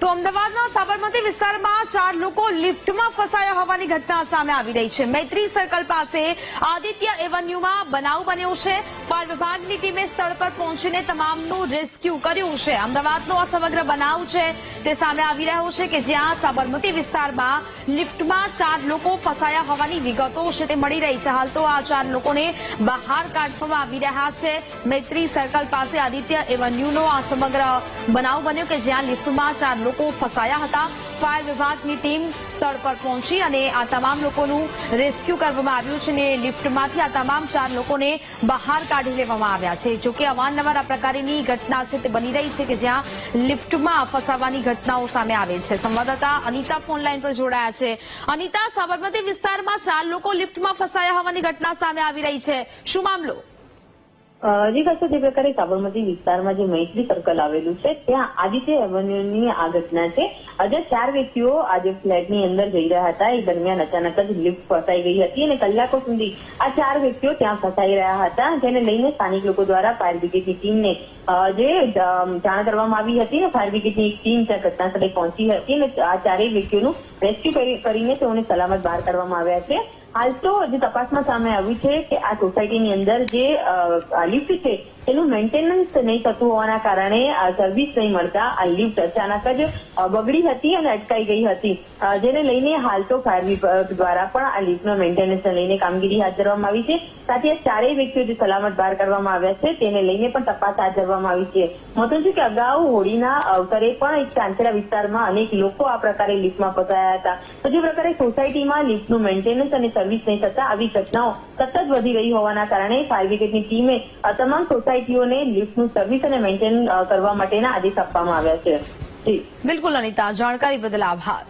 તો અમદાવાદના સાબરમતી વિસ્તારમાં ચાર લોકો લિફ્ટમાં ફસાયા હોવાની ઘટના સામે આવી રહી છે. મૈત્રી સર્કલ પાસે આદિત્ય એવન્યુમાં બનાવ બન્યો છે. ફાયર વિભાગની ટીમે સ્થળ પર પહોંચીને તમામનું રેસ્ક્યુ કર્યું છે. અમદાવાદનો આ સમગ્ર બનાવ છે તે સામે આવી રહ્યો છે કે જ્યાં સાબરમતી વિસ્તારમાં લિફ્ટમાં ચાર લોકો ફસાયા હોવાની વિગતો છે તે મળી રહી છે. હાલ તો આ ચાર લોકોને બહાર કાઢવામાં આવી રહ્યા છે. મૈત્રી સર્કલ પાસે આદિત્ય એવન્યુનો આ સમગ્ર બનાવ બન્યો કે જ્યાં લિફ્ટમાં ચાર લોકો ફસાયા હતા. ફાયર વિભાગની ટીમ સ્થળ પર પહોંચી અને આ તમામ લોકોનું રેસ્ક્યુ કરવામાં આવ્યું છે અને લિફ્ટમાંથી આ તમામ ચાર લોકોને બહાર કાઢી લેવામાં આવ્યા છે. જોકે અવારનવાર આ પ્રકારની ઘટના છે તે બની રહી છે કે જ્યાં લિફ્ટમાં ફસાવાની ઘટનાઓ સામે આવે છે. સંવાદદાતા અનિતા ફોન લાઈન પર જોડાયા છે. અનિતા, સાબરમતી વિસ્તારમાં ચાર લોકો લિફ્ટમાં ફસાયા હોવાની ઘટના સામે આવી રહી છે. શું મામલો? જી કશો જે પ્રકારે સાબરમતી વિસ્તારમાં જે મૈત્રી સર્કલ આવેલું છે, ત્યાં આદિત્ય એવન્યુની આ ઘટના છે. આજે ચાર વ્યક્તિઓ આજે ફ્લેટની અંદર જઈ રહ્યા હતા. એ દરમિયાન અચાનક જ લિફ્ટ ફસાઈ ગઈ હતી અને કલાકો સુધી આ ચાર વ્યક્તિઓ ત્યાં ફસાઈ રહ્યા હતા, જેને લઈને સ્થાનિક લોકો દ્વારા ફાયર બ્રિગેડની ટીમને જે જાણ કરવામાં આવી હતી ને ફાયર બ્રિગેડની એક ટીમ ત્યાં ઘટના સ્થળે પહોંચી હતી અને આ ચારેય વ્યક્તિઓનું રેસ્ક્યુ કરીને તેઓને સલામત બહાર કાઢવામાં આવ્યા છે. હાલ તો જે તપાસમાં સામે આવ્યું છે કે આ સોસાયટીની અંદર જે લિફ્ટ છે તેનું મેન્ટેનન્સ નહીં થતું હોવાના કારણે સર્વિસ નહીં મળતા. આ લિફ્ટ અચાનક જ બગડી હતી અને અટકાઈ ગઈ હતી. જેને લઈને હાલ તો ફાયર વિભાગ દ્વારા પણ આ લિફ્ટનો મેન્ટેનન્સ લઈને કામગીરી હાથ ધરવામાં આવી છે. સાથે આ ચારેય વ્યક્તિઓ જે સલામત બહાર કરવામાં આવ્યા છે, તેને લઈને પણ તપાસ હાથ ધરવામાં આવી છે. મહત્વ છે કે અગાઉ હોળીના અવસરે પણ એક ચાંચરા વિસ્તારમાં અનેક લોકો આ પ્રકારે લિફ્ટમાં ફસાયા હતા. તો જે પ્રકારે સોસાયટીમાં લિફ્ટનું મેન્ટેનન્સ અને સર્વિસ નહીં થતા આવી ઘટનાઓ સતત વધી રહી હોવાના કારણે ફાયર બ્રિગેડની ટીમે તમામ સોસાયટીઓને લિફ્ટનું સર્વિસ અને મેન્ટેન કરવા માટેના આદેશ આપવામાં આવ્યા છે. બિલકુલ અનિતા, જાણકારી બદલ આભાર.